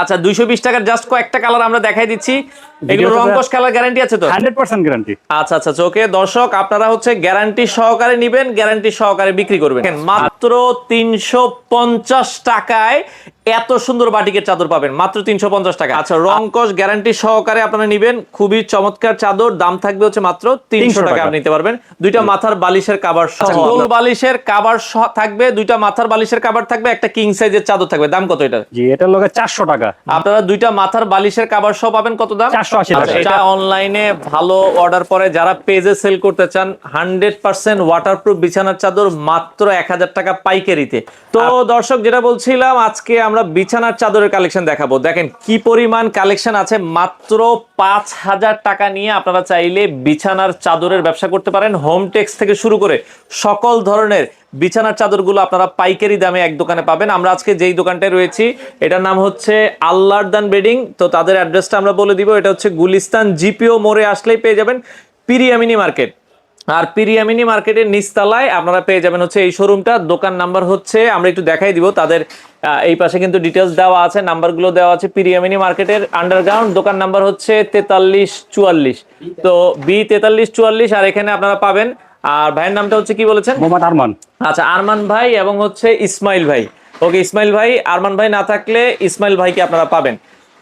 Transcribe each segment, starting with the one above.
আচ্ছা দুইশো বিশ টাকার জাস্ট কয়েকটা কালার আমরা দেখাই দিচ্ছি। এগুলো রংকশ কালার গ্যারান্টি আছে তো? হান্ড্রেড পার্সেন্ট গ্যারান্টি আচ্ছা আচ্ছা ওকে দর্শক আপনারা হচ্ছে গ্যারান্টি সহকারে নিবেন গ্যারান্টি সহকারে বিক্রি করবেন। মাত্র তিনশো পঞ্চাশ টাকায় এত সুন্দর বাটিকের চাদর পাবেন মাত্র তিনশো পঞ্চাশ টাকা। আচ্ছা রংকশ গ্যারান্টি সহকারে আপনারা নিবেন খুবই চমৎকার চাদর দাম থাকবে হচ্ছে মাত্র তিনশো টাকা। আপনি নিতে পারবেন। দুইটা মাথার বালিশের কাবার আচ্ছা, গোল বালিশের কাবার থাকবে দুইটা মাথার বালিশের কাবার থাকবে একটা কিং সাইজের চাদর থাকবে। দাম কত এটা জি এটার লগে চারশো টাকা। আপনারা দুইটা মাথার বালিশের কাবার সহ পাবেন কত দাম? 480 টাকা। আচ্ছা, এটা অনলাইনে ভালো অর্ডার পরে যারা পেজে সেল করতে চান হান্ড্রেড পার্সেন্ট ওয়াটারপ্রুফ বিছানার চাদর মাত্র এক হাজার টাকা পাইকারিতে। তো দর্শক যেটা বলছিলাম আজকে আমরা বিছানার চাদরের কালেকশন দেখাবো। দেখেন কি পরিমাণ কালেকশন আছে, মাত্র পাঁচ হাজার টাকা নিয়ে আপনারা চাইলে বিছানার চাদরের ব্যবসা করতে পারেন। হোম টেক্স থেকে শুরু করে সকল ধরনের বিছানার চাদরগুলো আপনারা পাইকারি দামে এক দোকানে পাবেন। আমরা আজকে যেই দোকানটায় রয়েছি, এটার নাম হচ্ছে আল্লাহদান বেডিং। তো তাদের অ্যাড্রেসটা আমরা বলে দিব, এটা হচ্ছে গুলিস্তান জিপিও মোড়ে আসলেই পেয়ে যাবেন। পিরিয়ামিনি মার্কেট। আর পিরিয়ামিনি মার্কেটের নিচতলায় আপনারা পেয়ে যাবেন হচ্ছে এই শোরুমটা। দোকান নাম্বার হচ্ছে আমরা একটু দেখাই দিব তাদের এই পাশে কিন্তু ডিটেলস দেওয়া আছে নাম্বারগুলো দেওয়া আছে পিরিয়ামিনি মার্কেটের আন্ডারগ্রাউন্ড দোকান নাম্বার হচ্ছে তেতাল্লিশ চুয়াল্লিশ। তো বি তেতাল্লিশ চুয়াল্লিশ আর এখানে আপনারা পাবেন আর ভাইয়ের নামটা হচ্ছে কি বলেছেন? মোহাম্মদ আরমান। আচ্ছা আরমান ভাই এবং হচ্ছে ইসমাইল ভাই। ওকে ইসমাইল ভাই আরমান ভাই না থাকলে ইসমাইল ভাইকে আপনারা পাবেন।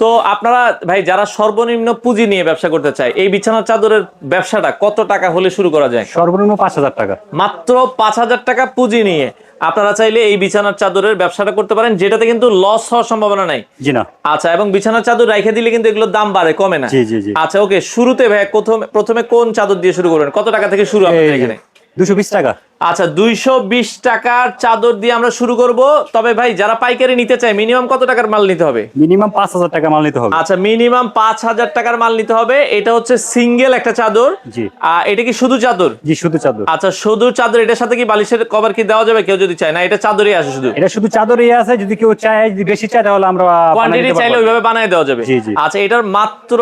তো আপনারা ভাই যারা সর্বনিম্ন পুঁজি নিয়ে ব্যবসা করতে চায় এই বিছানার চাদরের ব্যবসাটা কত টাকা হলে শুরু করা যায়? সর্বনিম্ন পাঁচ হাজার টাকা। মাত্র পাঁচ হাজার টাকা পুঁজি নিয়ে আপনারা চাইলে এই বিছানার চাদরের ব্যবসাটা করতে পারেন যেটাতে কিন্তু লস হওয়ার সম্ভাবনা নাই। জি না। আচ্ছা এবং বিছানার চাদর রেখে দিলে কিন্তু এগুলোর দাম বাড়ে কমে না। জি, জি, জি। আচ্ছা ওকে শুরুতে ভাই প্রথমে প্রথমে কোন চাদর দিয়ে শুরু করবেন? কত টাকা থেকে শুরু আপনাদের এখানে? দুশো বিশ টাকা। আচ্ছা দুইশো বিশ টাকার চাদর দিয়ে আমরা শুরু করব। তবে ভাই যারা পাইকারি নিতে চায় মিনিমাম কত টাকার মাল নিতে হবে? মিনিমাম পাঁচ হাজার টাকা মাল নিতে হবে। আচ্ছা মিনিমাম পাঁচ হাজার টাকার মাল নিতে হবে। এটা হচ্ছে সিঙ্গেল একটা চাদর। জি। এটা কি শুধু চাদর? জি শুধু চাদর। আচ্ছা শুধু চাদর এটার সাথে কি বালিশের কভার কি দেওয়া যাবে? কেউ যদি চায় না এটা চাদরই আসে শুধু। এটা শুধু চাদরই আছে যদি কেউ চায় যদি বেশি চায় তাহলে আমরা বানিয়ে কোয়ান্টিটি চাইলে ওইভাবে বানায় দেওয়া যাবে। আচ্ছা এটার মাত্র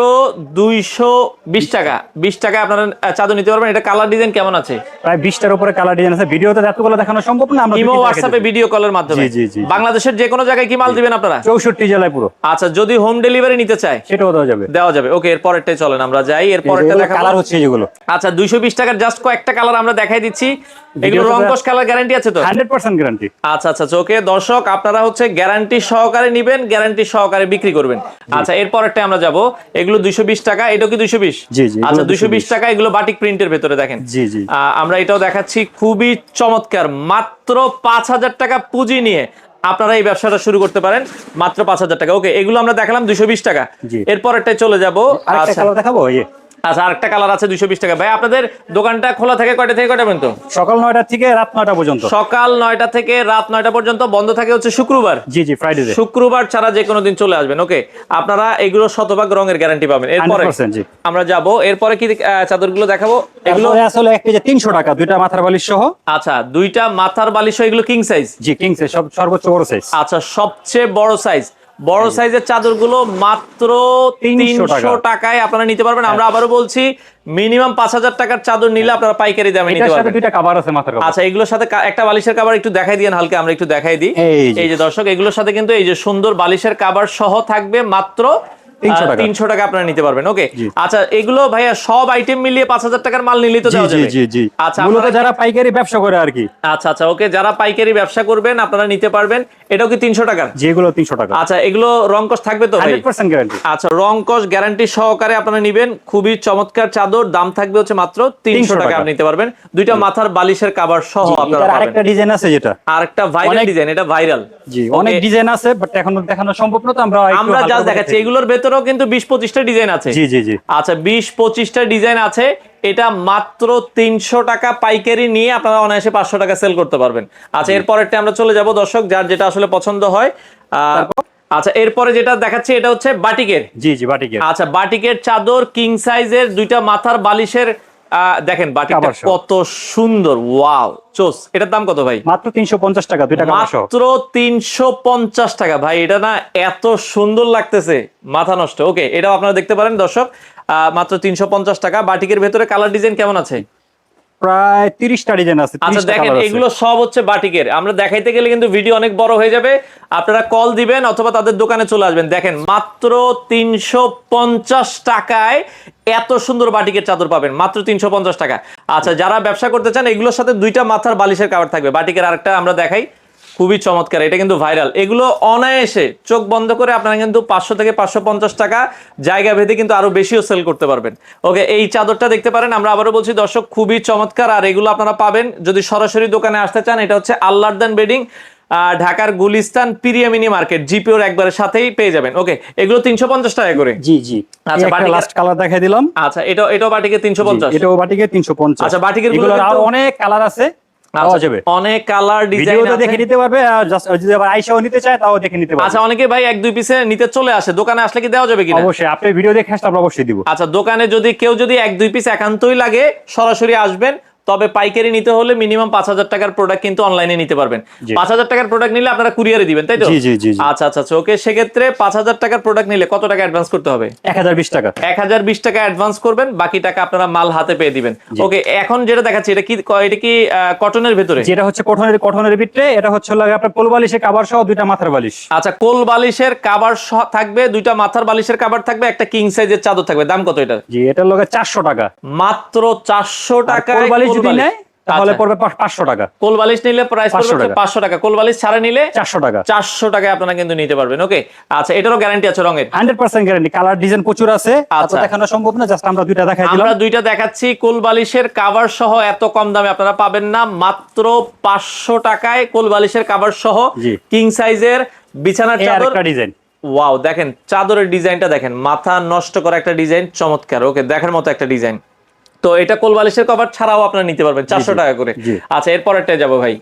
দুইশো বিশ টাকা। বিশ টাকা আপনারা চাদর নিতে পারবেন। এটা কালার ডিজাইন কেমন আছে? প্রায় বিশটার উপরে কালার ডিজাইন আছে ভিডিওতে এতগুলো দেখানো সম্ভব না আমরা ইমো হোয়াটসঅ্যাপে ভিডিও কলের মাধ্যমে। জি, জি, জি। বাংলাদেশের যে কোনো জায়গায় কি মাল দিবেন আপনারা? চৌষট্টি জেলায় পুরো। আচ্ছা যদি হোম ডেলিভারি নিতে চায় সেটাও দেওয়া যাবে। দেওয়া যাবে। ওকে এর পরেরটাই চলেন আমরা যাই এর পরেরটা দেখা কালার হচ্ছে যেগুলো। আচ্ছা দুইশো বিশ টাকার জাস্ট কয়েকটা কালার আমরা দেখাই দিচ্ছি। এগুলো রংকশ কালার গ্যারান্টি আছে তো? হান্ড্রেড পার্সেন্ট গ্যারান্টি আচ্ছা আচ্ছা ওকে দর্শক আপনারা হচ্ছে গ্যারান্টি সহকারে নিবেন গ্যারান্টি সহকারে বিক্রি করবেন। আচ্ছা আমরা যাব। এগুলো দুইশো বিশ টাকা এটাও কি দুইশো বিশ? জি, জি, আচ্ছা 220 টাকা এগুলো বাটিক প্রিন্টের ভেতরে দেখেন। জি, জি। আহ, আমরা এটাও দেখাচ্ছি খুবই চমৎকার মাত্র পাঁচ হাজার টাকা পুঁজি নিয়ে আপনারা এই ব্যবসাটা শুরু করতে পারেন মাত্র পাঁচ হাজার টাকা। ওকে এগুলো আমরা দেখালাম দুইশো বিশ টাকা। জি। এরপরটাই চলে যাব আচ্ছা। দেখাবো? ইয়ে। আচ্ছা আরেকটা কালার আছে দুইশো বিশ টাকা। ভাই আপনাদের দোকানটা খোলা থাকে কয়টা থেকে কয়টা পর্যন্ত? সকাল নয়টা থেকে রাত নয়টা পর্যন্ত। সকাল নয়টা থেকে রাত নয়টা পর্যন্ত বন্ধ থাকে হচ্ছে শুক্রবার? জি জি ফ্রাইডে শুক্রবার ছাড়া যে কোনো দিন চলে আসবেন ওকে আপনারা এগুলো শতভাগ রঙের গ্যারান্টি পাবেন। এরপরে আমরা যাব এরপরে কি আহ, চাদরগুলো দেখাবো? এগুলো আসলে এক কেজি তিনশো টাকা দুইটা মাথার বালিশ সহ। আচ্ছা দুইটা মাথার বালিশ সহ এগুলো কিং সাইজ জি কিংস সব সর্বোচ্চ বড় সাইজ আচ্ছা সবচেয়ে বড় সাইজ বড় সাইজের চাদরগুলো মাত্র তিনশো টাকায় আপনারা নিতে পারবেন। আমরা আবারও বলছি মিনিমাম পাঁচ হাজার টাকার চাদর নিলে আপনারা পাইকারি দামে নিতে পারবেন। দুইটা কাভার আছে মাথার আচ্ছা এগুলোর সাথে একটা বালিশের কাবার একটু দেখাই দিয়ে হালকা আমরা একটু দেখাই দিই। এই যে। দর্শক এগুলোর সাথে কিন্তু এই যে সুন্দর বালিশের কাবার সহ থাকবে মাত্র 300 টাকা। তিনশো টাকা। আপনারা নিতে পারবেন। ওকে আচ্ছা এগুলো ভাইয়া সব আইটেম মিলিয়ে পাঁচ হাজার টাকার মাল নিলেই তো দেওয়া যাবে। জি জি। আচ্ছা মূলত যারা পাইকারি ব্যবসা করে আর কি। আচ্ছা আচ্ছা ওকে যারা পাইকারি ব্যবসা করবেন আপনারা নিতে পারবেন। এটাও কি তিনশো টাকার যেগুলো তিনশো টাকা। আচ্ছা এগুলো রংকশ থাকবে তো ভাই? হান্ড্রেড পার্সেন্ট গ্যারান্টি আচ্ছা সহকারে আপনারা নিবেন। খুবই চমৎকার চাদর দাম থাকবে হচ্ছে মাত্র তিনশো টাকা টাকা। আপনি নিতে পারবেন। দুইটা মাথার বালিশের কাবার সহ আপনারা আরেকটা ডিজাইন আছে যেটা। আরেকটা ভাইরাল ডিজাইন এটা ভাইরাল জি অনেক ডিজাইন আছে বাট এখন দেখানো সম্ভব না তো আমরা আমরা যা দেখাচ্ছি। এগুলোর ভেতরেও কিন্তু বিশ পঁচিশটা ডিজাইন আছে। জি জি জি। আচ্ছা বিশ পঁচিশটা ডিজাইন আছে। এটা মাত্র তিনশো টাকা পাইকারি নিয়ে আপনারা অনায়াসে পাঁচশো টাকা সেল করতে পারবেন। আচ্ছা এরপরেরটা আমরা চলে যাব দর্শক যার যেটা আসলে পছন্দ হয়। আহ, আচ্ছা এরপরে যেটা দেখাচ্ছি এটা হচ্ছে বাটিকের। জি জি বাটিকের। আচ্ছা বাটিকের চাদর কিং সাইজের দুইটা মাথার বালিশের দেখেন বাটিকটা কত সুন্দর ওয়াও। চোস এটার দাম কত ভাই? মাত্র তিনশো পঞ্চাশ টাকা দুইটা টাকা মাত্র তিনশো পঞ্চাশ টাকা। ভাই এটা না এত সুন্দর লাগতেছে মাথা নষ্ট। ওকে এটাও আপনারা দেখতে পারেন দর্শক। আহ, মাত্র তিনশো পঞ্চাশ টাকা। বাটিকের ভেতরে কালার ডিজাইন কেমন আছে? প্রায় তিরিশটা ডিজাইন আছে আচ্ছা দেখেন এগুলো সব হচ্ছে বাটিকের। আমরা দেখাইতে গেলে কিন্তু ভিডিও অনেক বড় হয়ে যাবে। আপনারা কল দিবেন অথবা তাদের দোকানে চলে আসবেন। দেখেন মাত্র তিনশো পঞ্চাশ টাকায় এত সুন্দর বাটিকের চাদর পাবেন। মাত্র তিনশো পঞ্চাশ টাকা আচ্ছা যারা ব্যবসা করতে চান এগুলোর সাথে দুইটা মাথার বালিশের কাভার থাকবে। বাটিকের আরেকটা আমরা দেখাই। খুবই চমৎকার এটা কিন্তু ভাইরাল। এগুলো অনায়াসে চোখ বন্ধ করে আপনারা কিন্তু পাঁচশো থেকে পাঁচশো পঞ্চাশ টাকা জায়গা ভেদে কিন্তু আরও বেশিও সেল করতে পারবেন। ওকে এই চাদরটা দেখতে পারেন আমরা আবারও বলছি দর্শক খুবই চমৎকার আর এগুলো আপনারা পাবেন যদি সরাসরি দোকানে আসতে চান এটা হচ্ছে আল্লাহদান বেডিং ঢাকার গুলিস্তান পিরিয়ামিনি মার্কেট জিপিওর একবারের সাথেই পেয়ে যাবেন। ওকে এগুলো তিনশো পঞ্চাশ টাকা করে? জি জি। আচ্ছা, লাস্ট কালার দেখাই দিলাম। আচ্ছা এটা এটাও বাটিকে তিনশো পঞ্চাশ? জি, এটাও বাটিকে তিনশো পঞ্চাশ। আচ্ছা, বাটিকেরগুলো অনেক কালার আছে। অনেক কালার ডিজাইন দেখে নিতে পারবে আর জাস্ট যদি আবার আইসাও নিতে চায় তাও দেখে নিতে পারবে। আচ্ছা অনেকে ভাই এক দুই পিসে নিতে চলে আসে দোকানে আসলে কি দেওয়া যাবে কিনা? অবশ্যই আপনি ভিডিও দেখে আসলে আমরা অবশ্যই দিব। আচ্ছা দোকানে যদি কেউ যদি এক দুই পিস একান্তই লাগে সরাসরি আসবেন তবে পাইকারি নিতে হলে মিনিমাম পাঁচ হাজার টাকার প্রোডাক্ট কিন্তু অনলাইনে নিতে পারবেন। পাঁচ হাজার টাকার প্রোডাক্ট নিলে আপনারা কুরিয়ারে দিবেন তাই তো। আচ্ছা আচ্ছা আচ্ছা ওকে সেক্ষেত্রে পাঁচ হাজার টাকার প্রোডাক্ট নিলে কত টাকা অ্যাডভান্স করতে হবে? এক হাজার বিশ টাকা। এক হাজার বিশ টাকা অ্যাডভান্স করবেন বাকি টাকা আপনারা মাল হাতে পেয়ে দিবেন। ওকে এখন যেটা দেখাচ্ছি এটা কি এটা কি কটনের ভেতরে? যেটা হচ্ছে কঠনের কঠনের ভিতরে এটা হচ্ছে লাগে আপনার কোল বালিশের কাবার সহ দুইটা মাথার বালিশ। আচ্ছা কোল বালিশের কাবার থাকবে দুইটা মাথার বালিশের কাবার থাকবে একটা কিং সাইজের চাদর থাকবে। দাম কত এটা জি এটার লগে চারশো টাকা। মাত্র চারশো টাকা যদি নেয় তাহলে পড়বে পাঁচশো টাকা। কোল বালিশ নিলে প্রাইস পড়বে পাঁচশো টাকা। কোল বালিশ ছাড়া নিলে চারশো টাকা। চারশো টাকায় আপনারা কিন্তু নিতে পারবেন। ওকে আচ্ছা এটারও গ্যারান্টি আছে রঙের। Hundred percent guarantee colour design প্রচুর আছে। আচ্ছা। আচ্ছা দেখানো সম্ভব না জাস্ট আমরা দুইটা দেখাই আমরা দুইটা দেখাচ্ছি। কোল বালিশের কাভার সহ এত কম দামে আপনারা পাবেন না। মাত্র পাঁচশো টাকায় কোল বালিশের কাভার সহ কিং সাইজের বিছানার চাদর ডিজাইন ওয়াও দেখেন চাদরের ডিজাইনটা দেখেন। মাথা নষ্ট করা একটা ডিজাইন চমৎকার। ওকে দেখার মতো একটা ডিজাইন তো এটা কোল বালিশের কভার ছাড়াও আপনারা নিতে পারবেন চারশো টাকা করে। আচ্ছা এরপরেরটাই যাব ভাই।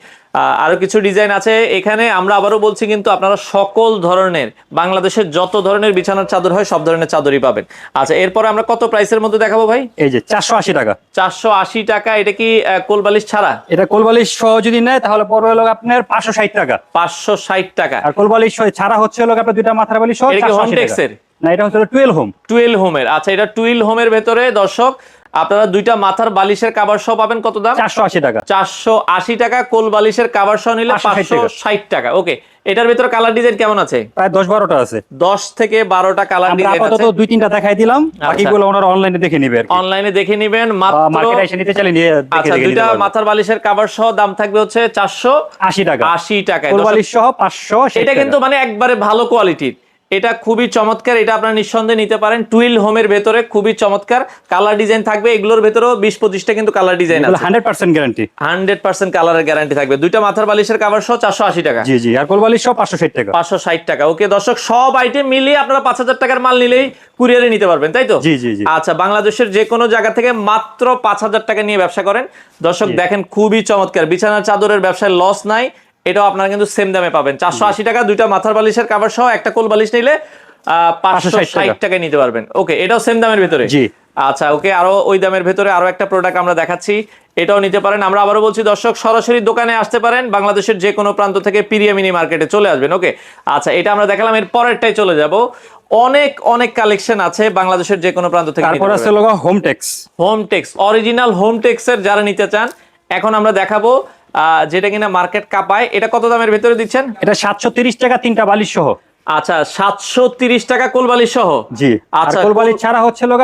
আরও কিছু ডিজাইন আছে। এখানে আমরা আবারও বলছি কিন্তু আপনারা সকল ধরনের বাংলাদেশের যত ধরনের বিছানার চাদর হয় সব ধরনের চাদরই পাবেন। আচ্ছা এরপরে আমরা কত প্রাইসের মধ্যে দেখাবো ভাই? এই যে চারশো আশি টাকা। চারশো আশি টাকা এটা কি আহ, কোল ছাড়া? এটা কোলবালিশ সহ যদি নেয় তাহলে পড়বে হলো আপনার পাঁচশো ষাট টাকা। পাঁচশো ষাট টাকা। আর কোলবালিশ সহ ছাড়া হচ্ছে হলো আপনার দুইটা মাথার বালিশ সহ এটা কি 480 Hometex টাকা। না এটা হচ্ছে টুয়েলভ হোম টুয়েলভ হোমের আচ্ছা এটা টুয়েলভ হোমের ভেতরে দর্শক আপনারা দুইটা মাথার বালিশের কাবার সহ পাবেন কত দাম? চারশো আশি টাকা। চারশো আশি টাকা কোল বালিশের কাবার সহ নিলে 560 পাঁচশো ষাট টাকা। ওকে এটার ভিতরে কালার ডিজাইন কেমন আছে? প্রায় দশ বারোটা আছে। দশ থেকে বারোটা কালার ডিজাইন আছে। দুই তিনটা দেখাই দিলাম। আচ্ছা। বাকিগুলো ওনারা অনলাইনে দেখে অনলাইনে দেখে নিবেন মাত্র মার্কেটে এসে নিতে চাইলে নিয়ে আচ্ছা দুইটা মাথার বালিশের কাবার সহ দাম থাকবে হচ্ছে চারশো আশি টাকা। আশি টাকা বালিশ সহ পাঁচশো এটা কিন্তু মানে একবারে ভালো কোয়ালিটির এটা খুবই চমৎকার এটা আপনারা নিঃসন্দেহে নিতে পারেন। টুইল হোমের ভেতরে খুবই চমৎকার। কালার ডিজাইন থাকবে এগুলোর ভেতরেও বিশ পঁচিশটা কিন্তু কালার ডিজাইন আছে। Hundred percent guarantee hundred percent কালারের গ্যারান্টি থাকবে। দুইটা মাথার বালিশের কাভার সহ চারশো আশি টাকা। জি জি আর কোল বালিশ সহ পাঁচশো ষাট টাকা। পাঁচশো ষাট টাকা। ওকে দর্শক সব আইটেম মিলিয়ে আপনারা পাঁচ হাজার টাকার মাল নিলেই কুরিয়ারে নিতে পারবেন তাই তো? জি, জি, জি। আচ্ছা বাংলাদেশের যে কোনো জায়গা থেকে মাত্র পাঁচ হাজার টাকা নিয়ে ব্যবসা করেন। দর্শক দেখেন খুবই চমৎকার। বিছানার চাদরের ব্যবসায় লস নাই। এটাও আপনারা কিন্তু সেম দামে পাবেন। চারশো আশি টাকা দুইটা মাথার বালিশের কাভার সহ একটা কোল বালিশ নিলে পাঁচশো ষাট টাকায় নিতে পারবেন। ওকে এটাও সেম দামের ভেতরে? জি। আচ্ছা ওকে আরও ওই দামের ভেতরে আরও একটা প্রোডাক্ট আমরা দেখাচ্ছি। এটাও নিতে পারেন। আমরা আবারও বলছি দর্শক সরাসরি দোকানে আসতে পারেন। বাংলাদেশের যে কোনো প্রান্ত থেকে পিরিয়ামিনি মার্কেটে চলে আসবেন। ওকে আচ্ছা এটা আমরা দেখালাম এর পরেরটাই চলে যাব। অনেক অনেক কালেকশন আছে বাংলাদেশের যে কোনো প্রান্ত থেকে তারপর আছে লোক Home Tex Home Tex original Home টেক্সের যারা নিতে চান এখন আমরা দেখাবো যেটা কিনা মার্কেট কাপায় এটা কত দামের ভেতরে দিচ্ছেন? এটা সাতশো তিরিশ টাকা তিনটা বালিশ সহ। আচ্ছা সাতশো তিরিশ টাকা কোলবালি সহ? জি আচ্ছা কোলবালি ছাড়া হচ্ছে লোক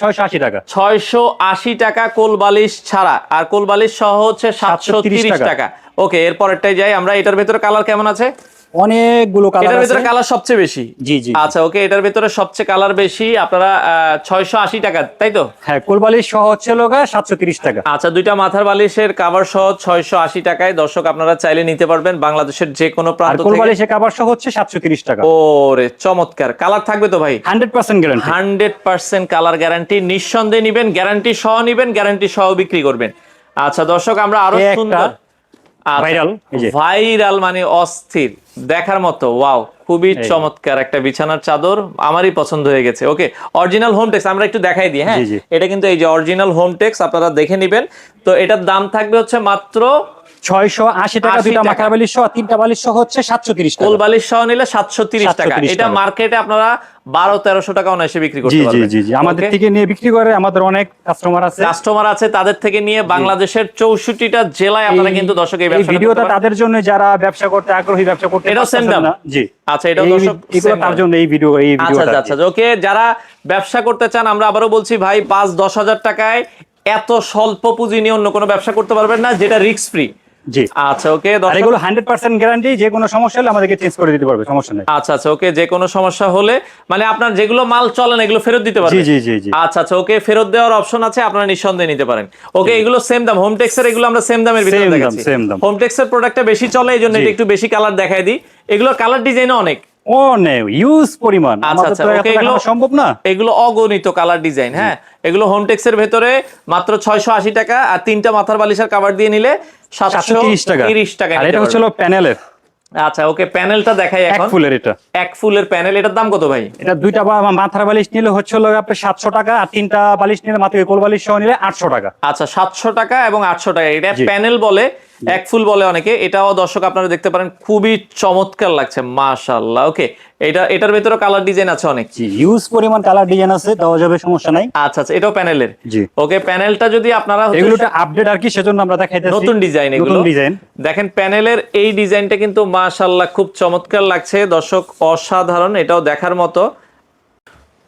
ছয়শো আশি টাকা। ছয়শো আশি টাকা কোল বালিশ ছাড়া আর কোলবালিশ সহ হচ্ছে সাতশো 730 তিরিশ টাকা। ওকে এর পরেরটাই যাই আমরা এটার ভেতরে কালার কেমন আছে? অনেকগুলো কালার এটার ভেতরে কালার সবচেয়ে বেশি? জি, জি। আচ্ছা ওকে এটার ভেতরে সবচেয়ে কালার বেশি আপনারা ছয়শো আশি টাকা তাই তো? হ্যাঁ কোল বালিশ সহ হচ্ছে লোক সাতশো তিরিশ টাকা। আচ্ছা দুইটা মাথার বালিশের কাভার সহ ছয়শো আশি টাকায় দর্শক আপনারা চাইলে নিতে পারবেন বাংলাদেশের যে কোনো প্রান্ত কোল থেকে। বালিশের কাবার সহ হচ্ছে সাতশো তিরিশ টাকা। ওরে চমৎকার। কালার থাকবে তো ভাই? Hundred percent guarantee hundred percent colour guarantee নিঃসন্দেহে নিবেন গ্যারান্টি সহ নিবেন গ্যারান্টি সহ বিক্রি করবেন। আচ্ছা দর্শক আমরা আরও সুন্দর যে। ভাইরাল মানে অস্থির। দেখার মতো ওয়াও খুবই চমৎকার একটা বিছানার চাদর আমারই পছন্দ হয়ে গেছে। ওকে অরিজিনাল হোম টেক্স আমরা একটু দেখাই দিই হ্যাঁ। এটা কিন্তু এই যে অরিজিনাল হোম টেক্স আপনারা দেখে নেবেন। তো এটার দাম থাকবে হচ্ছে মাত্র ছয়শো আশি টাকা 80 দুইটা। মাথার বালিশ সহ তিনটা বালিশ সহ হচ্ছে সাতশো তিরিশ কোল বালিশ সহ নিলে সাতশো তিরিশ টাকা। 730 এটা মার্কেটে আপনারা বারো তেরোশো টাকা অনায়াসে বিক্রি করতে জি পারবেন। জি জি। আমাদের থেকে নিয়ে বিক্রি করে আমাদের অনেক কাস্টমার আছে। কাস্টমার আছে তাদের থেকে নিয়ে বাংলাদেশের চৌষট্টিটা জেলায় আপনারা কিন্তু দর্শক এই ভিডিওটা তাদের জন্য যারা ব্যবসা করতে আগ্রহী ব্যবসা করতে এটাও দাম? না। জি। আচ্ছা এটাও দর্শক এগুলো তার জন্য এই ভিডিও এই আচ্ছা ভিডিওটা আচ্ছা আচ্ছা ওকে যারা ব্যবসা করতে চান আমরা আবারও বলছি ভাই পাঁচ দশ হাজার টাকায় এত স্বল্প পুঁজি নিয়ে অন্য কোনো ব্যবসা করতে পারবেন না যেটা রিস্ক ফ্রি জি। আচ্ছা ওকে এগুলো হান্ড্রেড পার্সেন্ট গ্যারান্টি যে কোনো সমস্যা হলে আমাদেরকে চেঞ্জ করে দিতে পারবে সমস্যা নেই। আচ্ছা আচ্ছা ওকে যে কোনো সমস্যা হলে মানে আপনার যেগুলো মাল চলে না এগুলো ফেরত দিতে জি পারবেন জি জি জি। আচ্ছা আচ্ছা ওকে ফেরত দেওয়ার অপশন আছে আপনারা নিঃসন্দেহে নিতে পারেন। ওকে এগুলো সেম দাম হোম টেক্সের এগুলো আমরা সেম দামের ভিতরে দেখাচ্ছি। হোম টেক্সের প্রোডাক্টটা বেশি চলে এই জন্য এটা একটু বেশি কালার দেখাই দিই। এগুলোর কালার ডিজাইনও অনেক। নে ইউজ পরিমাণ। আচ্ছা, আচ্ছা, এগুলো- সম্ভব না। এগুলো অগণিত কালার ডিজাইন হ্যাঁ? এগুলো হোম টেক্সের ভেতরে মাত্র ছয়শো আশি টাকা আর তিনটা মাথার বালিশের কাভার দিয়ে নিলে সাতশো সাতশো তিরিশ টাকা তিরিশ টাকা এটা হচ্ছিল প্যানেলের। আচ্ছা ওকে প্যানেলটা দেখাই এক ফুলের এটা। এক ফুলের প্যানেল এটার দাম কত ভাই? এটা দুইটা মাথার বালিশ নিলে হচ্ছে হলো আপনার সাতশো টাকা আর তিনটা বালিশ নিলে মাত্র কোল বালিশ সহ নিলে আটশো টাকা। আচ্ছা সাতশো টাকা এবং আটশো টাকা। এটা প্যানেল বলে এক ফুল বলে অনেকে। এটাও দর্শক আপনারা দেখতে পারেন খুবই চমৎকার লাগছে মাশাল্লাহ ওকে এটা এটার ভেতরে কালার ডিজাইন আছে অনেক। জি ইউজ পরিমাণ কালার ডিজাইন আছে দেওয়া যাবে সমস্যা নাই। আচ্ছা আচ্ছা এটাও প্যানেলের জি। ওকে প্যানেলটা যদি আপনারা এগুলোটা আপডেট আর কি সেজন্য আমরা দেখাইতেছি। নতুন ডিজাইন এগুলো। নতুন ডিজাইন দেখেন প্যানেলের এই ডিজাইনটা কিন্তু মাশাল্লাহ খুব চমৎকার লাগছে। দর্শক অসাধারণ এটাও দেখার মতো।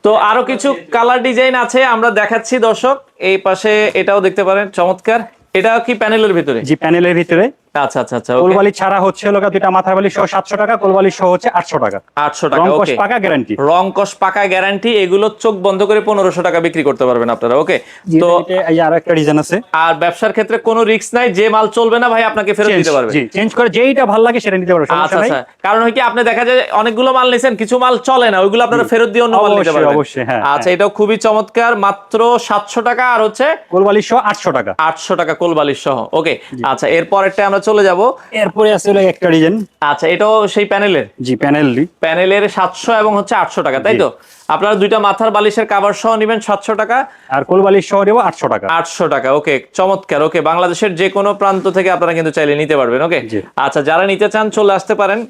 তো আরও কিছু কালার ডিজাইন আছে আমরা দেখাচ্ছি দর্শক। এই পাশে এটাও দেখতে পারেন চমৎকার। এটা কি প্যানেলের ভিতরে? জি প্যানেলের ভিতরে। আচ্ছা আচ্ছা আচ্ছা কোলবালি ছাড়া হচ্ছে হলো দুইটা মাথার বালিশ সহ সাতশো টাকা কোলবালি সহ হচ্ছে আটশো টাকা। আটশো টাকা রংকশ পাকা গ্যারান্টি রং পাকা গ্যারান্টি এগুলো চোখ বন্ধ করে পনেরোশো টাকা বিক্রি করতে পারবেন আপনারা ওকে তো তো একটা ডিজাইন আছে। আর ব্যবসার ক্ষেত্রে কোনো রিস্ক নাই যে মাল চলবে না ভাই আপনাকে ফেরত দিতে পারবে। চেঞ্জ করে যেইটা ভালো লাগে সেটা নিতে পারবে আচ্ছা আচ্ছা। কারণ হয় কি আপনি দেখা যায় অনেকগুলো মাল নিছেন কিছু মাল চলে না ওইগুলো আপনারা ফেরত দিয়ে অন্য মাল নিতে অবশ্যই, পারবেন। অবশ্যই, হ্যাঁ, আচ্ছা এটাও খুবই চমৎকার মাত্র সাতশো টাকা আর হচ্ছে কোলবালি সহ আটশো টাকা। আটশো টাকা কোলবালিশ সহ ওকে আচ্ছা এরপরেরটা আমরা চলে যাব। এরপরে আছে একটা ডিজাইন। আচ্ছা এটাও সেই প্যানেলের? জি প্যানেল প্যানেলের সাতশো এবং হচ্ছে আটশো টাকা তাই তো? আপনারা দুইটা মাথার বালিশের কাভার সহ নেবেন সাতশো টাকা। আর কোলবালি সহ দেবো আটশো টাকা। আটশো টাকা ওকে চমৎকার ওকে বাংলাদেশের যে কোনো প্রান্ত থেকে আপনারা কিন্তু চাইলে নিতে পারবেন ওকে আচ্ছা যারা নিতে চান চলে আসতে পারেন।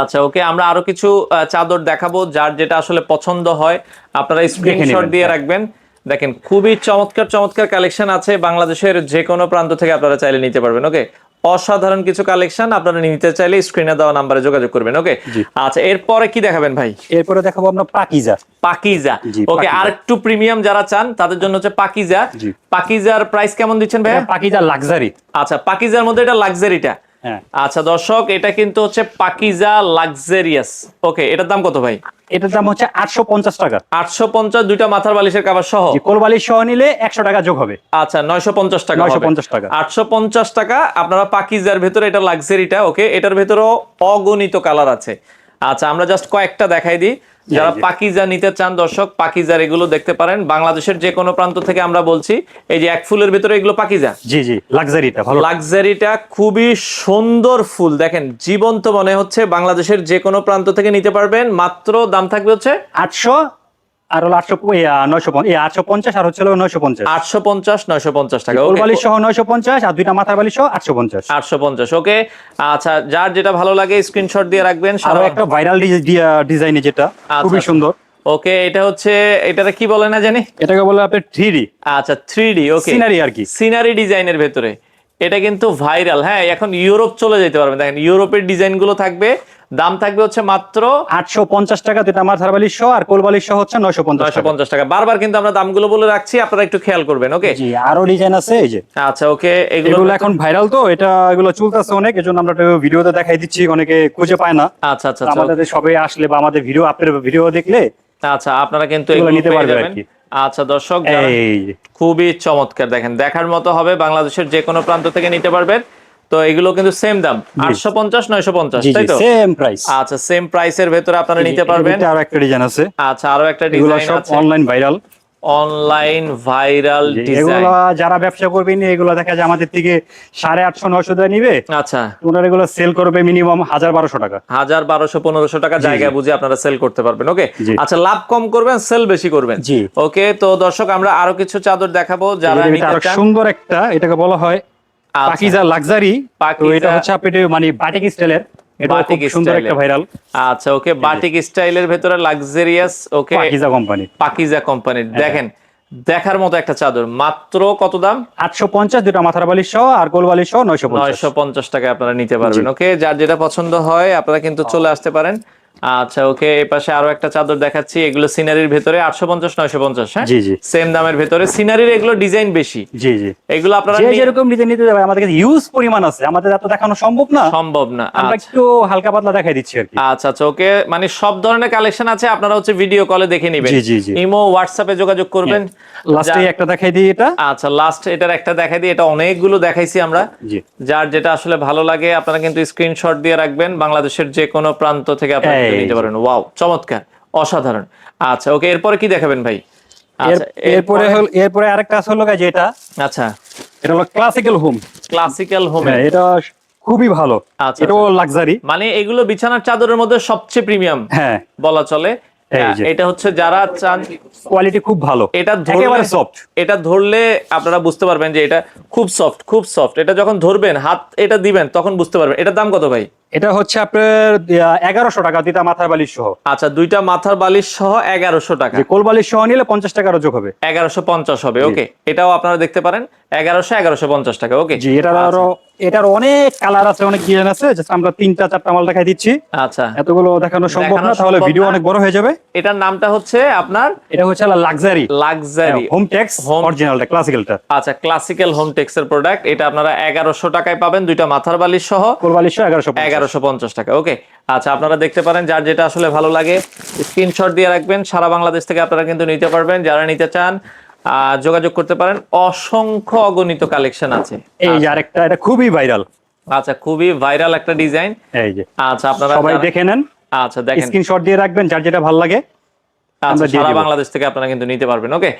আচ্ছা ওকে আমরা আরও কিছু চাদর দেখাবো যার যেটা আসলে পছন্দ হয়। আপনারা স্ক্রিনশট দিয়ে হ্যাঁ। রাখবেন। দেখেন খুবই চমৎকার চমৎকার কালেকশন আছে বাংলাদেশের যে কোনো প্রান্ত থেকে আপনারা চাইলে নিতে পারবেন ওকে অসাধারণ কিছু কালেকশন আপনারা নিতে চাইলে স্ক্রিনে দেওয়া নাম্বারে যোগাযোগ করবেন ওকে আচ্ছা এরপরে কি দেখাবেন ভাই? এরপরে দেখাবো আমরা পাকিজা। পাকিজা ওকে আর একটু প্রিমিয়াম যারা চান তাদের জন্য হচ্ছে পাকিজা। পাকিজার প্রাইস কেমন দিচ্ছেন ভাইয়া? পাকিজা লাক্সারি আচ্ছা পাকিজার মধ্যে এটা লাক্সারিটা আচ্ছা দর্শক এটা কিন্তু হচ্ছে পাকিজা লাক্সারিয়াস। ওকে এটার দাম কত ভাই? এটার দাম হচ্ছে আটশো পঞ্চাশ টাকা। আটশো পঞ্চাশ দুইটা মাথার বালিশের কাবার সহ? জি কোলবালি সহ নিলে একশো টাকা যোগ হবে। আচ্ছা নয়শো পঞ্চাশ টাকা 950 টাকা। আটশো পঞ্চাশ টাকা আপনারা পাকিজার ভেতরে এটা লাক্সারিটা ওকে এটার ভেতরেও অগণিত কালার আছে। আচ্ছা আমরা জাস্ট কয়েকটা দেখাই দিই। যারা পাকিজা নিতে চান দর্শক পাকিজার এগুলো দেখতে পারেন। বাংলাদেশের যে কোনো প্রান্ত থেকে আমরা বলছি এই যে এক ফুলের ভিতরে এগুলো পাকিজা? জি জি লাক্সারিটা ভালো। লাক্সারিটা খুবই সুন্দর ফুল। দেখেন জীবন্ত মনে হচ্ছে বাংলাদেশের যে কোনো প্রান্ত থেকে নিতে পারবেন। মাত্র দাম থাকবে হচ্ছে আটশো আর হলো আটশো নয়শো আটশো পঞ্চাশ আর হচ্ছে নয়শো পঞ্চাশ। আটশো পঞ্চাশ নয়শো পঞ্চাশ টাকা ওকে কোলবালি সহ নয়শো পঞ্চাশ আর দুইটা মাথার বালি সহ আটশো পঞ্চাশ। আটশো পঞ্চাশ ওকে আচ্ছা যার যেটা ভালো লাগে স্ক্রিনশট দিয়ে রাখবেন আরও একটা ভাইরাল ডিজাইনে যেটা খুবই আচ্ছা। সুন্দর। ওকে এটা হচ্ছে এটাতে কি বলে না জানি? এটাকে বলে আপনার থ্রি ডি আচ্ছা থ্রি ডি ওকে সিনারি আর কি। সিনারি ডিজাইনের ভেতরে। এটা কিন্তু ভাইরাল হ্যাঁ এখন ইউরোপ চলে যেতে পারবেন দেখেন ইউরোপের ডিজাইনগুলো থাকবে। দাম থাকবে হচ্ছে মাত্র আটশো পঞ্চাশ টাকা দুইটা মাথার বালি সহ আর কোলবালি সহ হচ্ছে নয়শো পঞ্চাশ পঞ্চাশ টাকা। বারবার কিন্তু আমরা দামগুলো বলে রাখছি আপনারা একটু খেয়াল করবেন ওকে জি আরও ডিজাইন আছে এই যে। আচ্ছা ওকে এগুলো এখন ভাইরাল তো এটা এগুলো চলতেছে অনেক এজন্য আমরা ভিডিওতে দেখাই দিচ্ছি অনেকে খুঁজে পায় না। আচ্ছা আচ্ছা আচ্ছা। আমাদের সবাই আসলে বা আমাদের ভিডিও আপনার ভিডিও দেখলে আচ্ছা আপনারা কিন্তু এগুলো নিতে পেয়ে আচ্ছা দর্শক খুবই চমৎকার দেখেন দেখার মতো হবে বাংলাদেশের যে কোনো প্রান্ত থেকে নিতে পারবেন। তো এগুলো কিন্তু সেম দাম আটশো পঞ্চাশ নয়শো পঞ্চাশ জি তাই জি তো? সেম প্রাইস আচ্ছা সেম প্রাইসের ভেতরে আপনারা নিতে পারবেন। আরও একটা ডিজাইন আছে। আচ্ছা আরও একটা ডিজাইন সব অনলাইন ভাইরাল অনলাইন ভাইরাল এগুলো যারা ব্যবসা করবেন এগুলো দেখা যায় আমাদের থেকে সাড়ে আটশো নয়শো টাকা নিবে। আচ্ছা। ওনারা এগুলো সেল করবে মিনিমাম হাজার বারোশো টাকা। হাজার বারোশো পনেরোশো টাকা জায়গা বুঝে আপনারা সেল করতে পারবেন ওকে আচ্ছা লাভ কম করবেন সেল বেশি করবেন। জি। ওকে তো দর্শক আমরা আরও কিছু চাদর দেখাবো যারা সুন্দর একটা এটাকে বলা হয় আচ্ছা। পাকিজা লাক্সারি এটা হচ্ছে আপনি মানে বাটিক স্টাইলের এটা খুব সুন্দর স্টাইলের। একটা ভাইরাল আচ্ছা ওকে বাটিক স্টাইলের ভেতরে luxurious okay Pakiza company Pakiza কোম্পানির হ্যাঁ। দেখেন দেখার মতো একটা চাদর। মাত্র কত দাম? আটশো পঞ্চাশ দুটা মাথার বালিশ সহ আর গোল বালিশ সহ নয়শো নয়শো পঞ্চাশ টাকা আপনারা নিতে পারবেন ওকে? যার যেটা পছন্দ হয় আপনারা কিন্তু চলে আসতে পারেন। আচ্ছা ওকে এই পাশে আরও একটা চাদর দেখাচ্ছি। এগুলো সিনারির ভেতরে আটশো পঞ্চাশ নয়শো পঞ্চাশ হ্যাঁ? জি, জি। সেম দামের ভেতরে। সিনারির এগুলো ডিজাইন বেশি। জি জি। এগুলো আপনারা যেরকম নিতে নিতে যাবে আমাদের কাছে হিউজ পরিমাণ আছে। আমাদের এত দেখানো সম্ভব না। সম্ভব না। আমরা আচ্ছা। একটু হালকা পাতলা দেখাই দিচ্ছি আর কি। আচ্ছা আচ্ছা ওকে মানে সব ধরনের কালেকশন আছে আপনারা হচ্ছে ভিডিও কলে দেখে নেবেন। জি, জি, জি। ইমো হোয়াটসঅ্যাপে যোগাযোগ করবেন। লাস্টে একটা দেখাই দিই এটা। আচ্ছা লাস্ট এটার একটা দেখাই দিই। এটা অনেকগুলো দেখাইছি আমরা। যার যেটা আসলে ভালো লাগে আপনারা কিন্তু স্ক্রিনশট দিয়ে রাখবেন। বাংলাদেশের যে কোনো প্রান্ত থেকে আপনারা নিতে পারেন। ওয়াও চমৎকার অসাধারণ। আচ্ছা ওকে এরপরে কি দেখাবেন ভাই? আচ্ছা এরপরে এরপরে আরেকটা আছে হলো যেটা? আচ্ছা। এটা হলো ক্লাসিক্যাল হোম ক্লাসিক্যাল হোম এটা খুবই ভালো। আচ্ছা, এটাও লাক্সারি মানে এগুলো বিছানার চাদরের মধ্যে সবচেয়ে প্রিমিয়াম হ্যাঁ। বলা চলে। এটা হচ্ছে যারা চান কোয়ালিটি খুব ভালো। এটা একেবারে সফট এটা ধরলে আপনারা বুঝতে পারবেন যে এটা খুব সফট খুব সফট এটা যখন ধরবেন হাত এটা দিবেন তখন বুঝতে পারবেন। এটার দাম কত ভাই? এটা হচ্ছে আপনার এগারোশো টাকা দিতা মাথার বালিশ সহ। আচ্ছা দুইটা মাথার বালিশ সহ এগারোশো টাকা। কোল বালিশ সহ নিলে পঞ্চাশ টাকার যোগ হবে। এগারোশো পঞ্চাশ হবে ওকে। এটাও আপনারা দেখতে পারেন এগারোশো এগারোশো পঞ্চাশ টাকা ওকে। জি এটার আরও এটার অনেক কালার আছে অনেক ডিজাইন আছে আমরা তিনটা চারটা মাল দেখাই দিচ্ছি। আচ্ছা। এতগুলো দেখানো সম্ভব না তাহলে ভিডিও অনেক বড় হয়ে যাবে। এটার নামটা হচ্ছে আপনার এটা হচ্ছে luxury luxury Home Tex Home- অরিজিনালটা ক্লাসিক্যালটা আচ্ছা ক্লাসিক্যাল হোম টেক্সের প্রোডাক্ট এটা আপনারা এগারোশো টাকায় পাবেন দুইটা মাথার বালিশ সহ। কোল বালিশ সহ এগারোশো এগারোশো পঞ্চাশ টাকা। ওকে আচ্ছা আপনারা দেখতে পারেন যার যেটা আসলে ভালো লাগে স্ক্রিনশট দিয়ে রাখবেন। সারা বাংলাদেশ থেকে আপনারা কিন্তু নিতে পারবেন যারা নিতে চান যোগাযোগ করতে পারেন। অসংখ্য অগণিত কালেকশন আছে। এই যে আরেকটা এটা খুবই ভাইরাল আচ্ছা খুবই ভাইরাল একটা ডিজাইন এই যে। আচ্ছা আপনারা সবাই দেখে নেন আচ্ছা দেখেন। স্ক্রিনশট দিয়ে রাখবেন যার যেটা ভালো লাগে আচ্ছা সারা বাংলাদেশ থেকে আপনারা কিন্তু নিতে পারবেন ওকে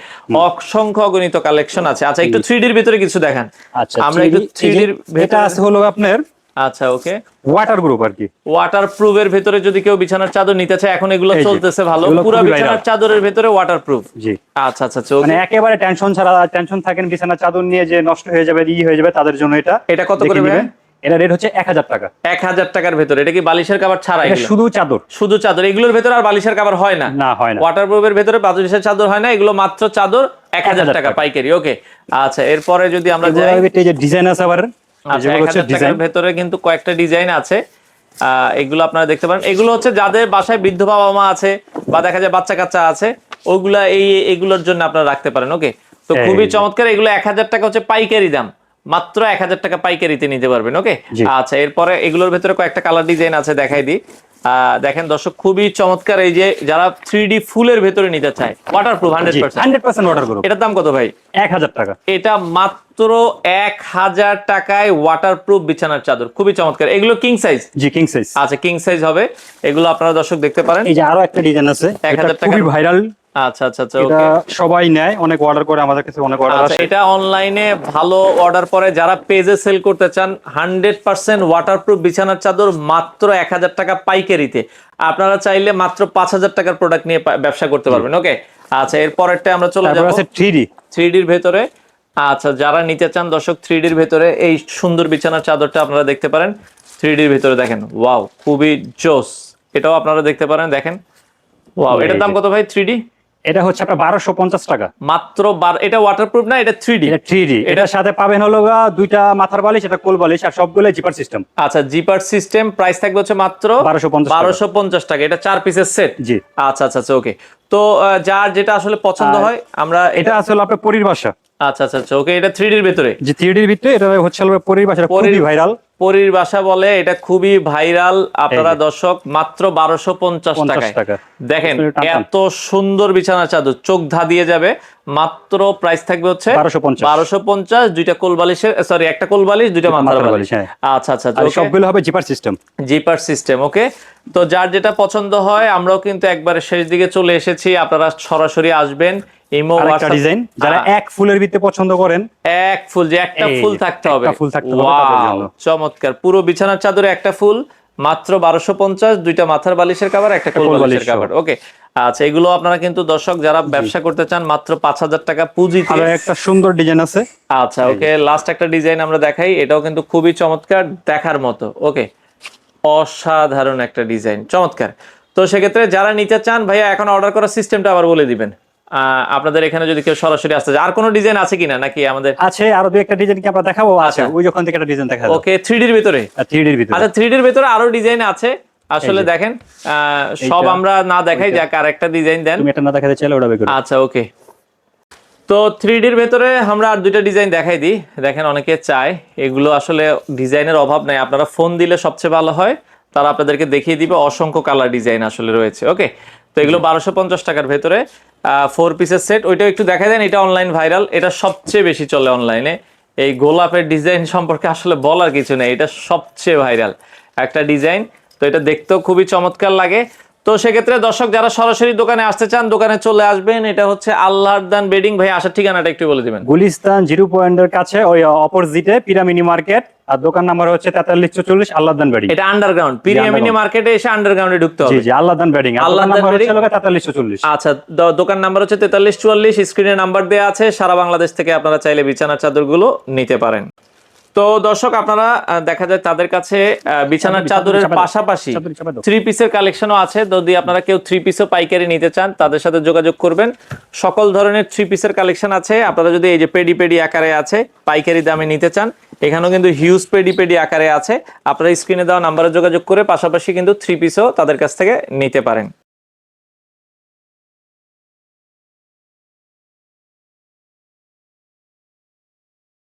অসংখ্য অগণিত কালেকশন আছে। আচ্ছা একটু থ্রি ডির ভিতরে কিছু দেখান। আচ্ছা আমরা একটু 3D থ্রি ডির এটা আছে হলো আপনার আচ্ছা ওকে ওয়াটার গ্রুপ আর কি। ওয়াটার প্রুফের ভেতরে যদি কেউ বিছানার চাদর নিতে চায় এখন এগুলো চলতেছে ভালো। পুরো বিছানার চাদরের ভেতরে ওয়াটার প্রুফ জি। আচ্ছা আচ্ছা আচ্ছা, মানে একেবারে টেনশন ছাড়া টেনশন থাকেন বিছানা চাদর নিয়ে যে নষ্ট হয়ে যাবে ই হয়ে যাবে তাদের জন্য এটা এটা কত করে নিবেন। এটা রেট হচ্ছে এক হাজার টাকা। এক হাজার টাকার ভেতরে। এটা কি বালিশের কাবার ছাড়া? শুধু চাদর। শুধু চাদর। এগুলোর ভেতরে আর বালিশের কাবার হয় না? না হয় না। ওয়াটার প্রুফের ভেতরে বালিশের চাদর হয় না এগুলো মাত্র চাদর এক হাজার 1000 টাকা। পাইকারি ওকে আচ্ছা এরপরে যদি আমরা যাই এই যে ডিজাইন আছে আবার। আচ্ছা ভেতরে কিন্তু কয়েকটা ডিজাইন আছে। এগুলো আপনারা দেখতে পারেন। এগুলো হচ্ছে যাদের বাসায় বৃদ্ধ বাবা মা আছে বা দেখা যায় বাচ্চা কাচ্চা আছে ওগুলা এই এগুলোর জন্য আপনারা রাখতে পারেন ওকে তো খুবই চমৎকার। এগুলো এক হাজার টাকা হচ্ছে পাইকারি দাম। মাত্র এক হাজার টাকা পাইকারিতে নিতে পারবেন ওকে আচ্ছা এরপরে এগুলোর ভেতরে কয়েকটা কালার ডিজাইন আছে দেখাই দিই। দেখেন দর্শক খুবই চমৎকার এই যে যারা থ্রি ডি ফুলের ভেতরে নিতে চায় waterproof hundred percent hundred percent water proof এটার দাম কত ভাই? এক হাজার টাকা। এটা মাত্র এক হাজার টাকায় ওয়াটার প্রুফ বিছানার চাদর খুবই চমৎকার। এগুলো কিং সাইজ জি কিং সাইজ আচ্ছা কিং সাইজ হবে। এগুলো আপনারা দর্শক দেখতে পারেন। এই যে আরও একটা ডিজাইন আছে। এক হাজার খুবই ভাইরাল আচ্ছা আচ্ছা আচ্ছা এটা সবাই নেয় অনেক অর্ডার করে আমাদের কাছে অনেক অর্ডার আচ্ছা আসে। এটা অনলাইনে ভালো অর্ডার পরে যারা পেজে সেল করতে চান হান্ড্রেড পার্সেন্ট ওয়াটারপ্রুফ বিছানার চাদর মাত্র এক হাজার টাকা পাইকারিতে। আপনারা চাইলে মাত্র পাঁচ হাজার টাকার প্রোডাক্ট নিয়ে ব্যবসা করতে পারবেন ওকে আচ্ছা এরপরেরটা আমরা চলে যাব আছে থ্রি ডি থ্রি ডির ভেতরে। আচ্ছা যারা নিতে চান দর্শক থ্রি ডির ভেতরে এই সুন্দর বিছানার চাদরটা আপনারা দেখতে পারেন। থ্রি ডির ভেতরে দেখেন ওয়াও খুবই জোস। এটাও আপনারা দেখতে পারেন দেখেন। ওয়াও এটার দাম কত ভাই থ্রি ডি এটা হচ্ছে আপনার বারোশো পঞ্চাশ টাকা। মাত্র এটা ওয়াটারপ্রুফ না এটা থ্রি ডি এটা থ্রি ডি এটার সাথে পাবেন হলো দুইটা মাথার বালিশ এটা কোল বালিশ আর সবগুলো জিপার সিস্টেম আচ্ছা জিপার সিস্টেম প্রাইস থাকবে হচ্ছে মাত্র 1250 টাকা। বারোশো পঞ্চাশ টাকা এটা চার পিসের সেট জি। আচ্ছা আচ্ছা আচ্ছা ওকে তো যার যেটা আসলে পছন্দ হয় আমরা এটা আসলে আপনার পরির বাসা। আচ্ছা আচ্ছা আচ্ছা ওকে এটা থ্রি ডির ভেতরে? যে থ্রি ডির ভিতরে এটা হচ্ছে পরির বাসা খুবই ভাইরাল পরীর বাসা বলে এটা খুবই ভাইরাল। আপনারা দর্শক মাত্র বারোশো পঞ্চাশ টাকায়। টাকা। দেখেন। এত সুন্দর বিছানা চাদর চোখ ধা দিয়ে যাবে। মাত্র প্রাইস থাকবে হচ্ছে বারোশো পঞ্চাশ। দুইটা কোল বালিশের সরি একটা কোল বালিশ দুইটা মাথার বালিশ, হ্যাঁ। আচ্ছা আচ্ছা সবগুলো হবে zipper system. Zipper system okay তো যার যেটা পছন্দ হয় আমরাও কিন্তু একবারে শেষ দিকে চলে এসেছি। আপনারা সরাসরি আসবেন। ইমো আরেকটা ডিজাইন যারা এক ফুলের ভিতরে পছন্দ করেন এক ফুল যে একটা ফুল থাকতে হবে। ফুল থাকতে হবে তাদের Wow, জন্য। চমৎকার। পুরো বিছানার চাদরে একটা ফুল মাত্র বারোশো পঞ্চাশ দুইটা মাথার বালিশের একটা কোল ওকে আচ্ছা এগুলো আপনারা কিন্তু দর্শক যারা ব্যবসা করতে চান মাত্র পাঁচ হাজার টাকা পুঁজি আরও একটা সুন্দর ডিজাইন আছে। আচ্ছা ওকে লাস্ট একটা ডিজাইন আমরা দেখাই এটাও কিন্তু খুবই চমৎকার দেখার মতো। ওকে অসাধারণ একটা ডিজাইন চমৎকার। তো সেক্ষেত্রে যারা নিতে চান ভাইয়া এখন অর্ডার করার সিস্টেমটা আবার বলে দিবেন। আপনাদের এখানে যদি কেউ সরাসরি আসতে আর কোনো ডিজাইন আছে কিনা নাকি আমাদের? আছে আরও দুই একটা ডিজাইন কি আমরা দেখাবো? আছে আচ্ছা। ওই যখন থেকে একটা ডিজাইন দেখা ওকে থ্রি ডির ভিতরে? থ্রি ডির ভিতরে। আচ্ছা থ্রি ডির ভিতরে আরও ডিজাইন আছে। আসলে দেখেন সব আমরা না দেখাই যাক আর একটা ডিজাইন দেন। তুমি এটা না দেখাতে চাইলে ওটা বের করো। আচ্ছা ওকে। তো থ্রি ডির ভেতরে আমরা আর দুইটা ডিজাইন দেখাই দিই। দেখেন অনেকে চায়। এগুলো আসলে ডিজাইনের অভাব নাই। আপনারা ফোন দিলে সবচেয়ে ভালো হয়। তারা আপনাদেরকে দেখিয়ে দিবে। অসংখ্য কালার ডিজাইন আসলে রয়েছে। ওকে তো এগুলো বারোশো পঞ্চাশ টাকার ভেতরে ফোর পিসের সেট ওইটা একটু দেখা দেন, এটা অনলাইন ভাইরাল এটা সবচেয়ে বেশি চলে অনলাইনে এই গোলাপের ডিজাইন সম্পর্কে আসলে বলার কিছু নেই, এটা সবচেয়ে ভাইরাল একটা ডিজাইন তো এটা দেখতেও খুবই চমৎকার লাগে। তো সেক্ষেত্রে দর্শক যারা সরাসরি দোকানে আসতে চান দোকানে চলে আসবেন। এটা হচ্ছে আল্লাহর দান বেডিং। ভাই আসার ঠিকানাটা একটু বলে দিবেন। গুলিস্তান জিরো পয়েন্টের কাছে ওই অপোজিটে পিরামিনি মার্কেট আর দোকান নাম্বার হচ্ছে তেতাল্লিশ চল্লিশ আল্লাহদান বেডিং। এটা আন্ডারগ্রাউন্ড পিরিয়ামিনি মার্কেটে এসে আন্ডারগ্রাউন্ডে ঢুকতে জি হবে জি আল্লাহদান বেডিং। আল্লাহদান বেডিং? তেতাল্লিশ চল্লিশ আচ্ছা দোকান নাম্বার হচ্ছে তেতাল্লিশ চুয়াল্লিশ। স্ক্রিনে নাম্বার দেওয়া আছে। সারা বাংলাদেশ থেকে আপনারা চাইলে বিছানার চাদরগুলো নিতে পারেন। তো দর্শক আপনারা দেখা যায় তাদের কাছে বিছানার চাদরের পাশাপাশি। থ্রি পিসের কালেকশনও আছে। যদি আপনারা কেউ থ্রি পিসও পাইকারি নিতে চান তাদের সাথে যোগাযোগ করবেন। সকল ধরনের থ্রি পিসের কালেকশন আছে। আপনারা যদি এই যে পেডি পেডি আকারে আছে পাইকারি দামে নিতে চান এখানেও কিন্তু হিউজ পেডি পেডি আকারে আছে। আপনারা স্ক্রিনে দেওয়া নাম্বারে যোগাযোগ করে পাশাপাশি কিন্তু থ্রি পিসও তাদের কাছ থেকে নিতে পারেন।